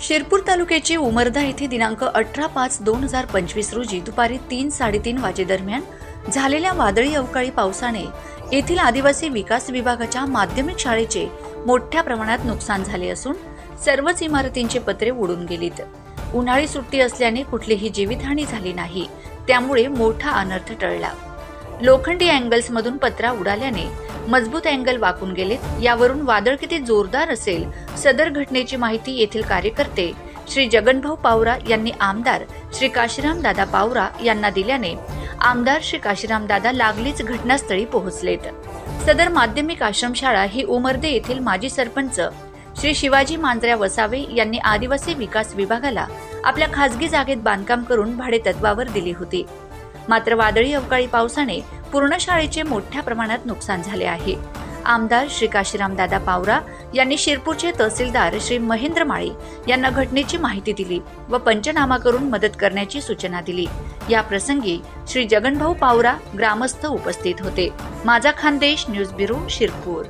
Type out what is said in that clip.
शिरपूर तालुक्याचे उमरदा येथे दिनांक अठरा पाच दोन हजार पंचवीस रोजी दुपारी तीन साडेतीन वाजेदरम्यान झालेल्या वादळी अवकाळी पावसाने येथील आदिवासी विकास विभागाच्या माध्यमिक शाळेचे मोठ्या प्रमाणात नुकसान झाले असून सर्वच इमारतींचे पत्रे उडून गेलीत. उन्हाळी सुट्टी असल्याने कुठलीही जीवितहानी झाली नाही. त्यामुळे मोठा अनर्थ टळला. लोखंडी अँगल्समधून पत्रा उडाल्याने मजबूत अँगल वाकून गेलेत. यावरून वादळ किती जोरदार असेल सदर घटनेची माहिती येथील कार्यकर्ते श्री जगनभाऊ पावरा यांनी आमदार श्री काशीराम दादा पावरा यांना दिल्याने आमदार श्री काशीराम दादा लागलीच घटनास्थळी पोहोचलेत. सदर माध्यमिक आश्रमशाळा ही उमर्दे येथील माजी सरपंच श्री शिवाजी मांजऱ्या वसावे यांनी आदिवासी विकास विभागाला आपल्या खासगी जागेत बांधकाम करून भाडेतत्वावर दिली होती. मात्र वादळी अवकाळी पावसाने पूर्ण शाळेचे मोठ्या प्रमाणात नुकसान झाले आहे. आमदार श्री काशीरामदादा पावरा यांनी शिरपूरचे तहसीलदार श्री महेंद्र माळी यांना घटनेची माहिती दिली व पंचनामा करून मदत करण्याची सूचना दिली. या प्रसंगी श्री जगनभाऊ पावरा ग्रामस्थ उपस्थित होते. माझा खानदेश न्यूज ब्युरो शिरपूर.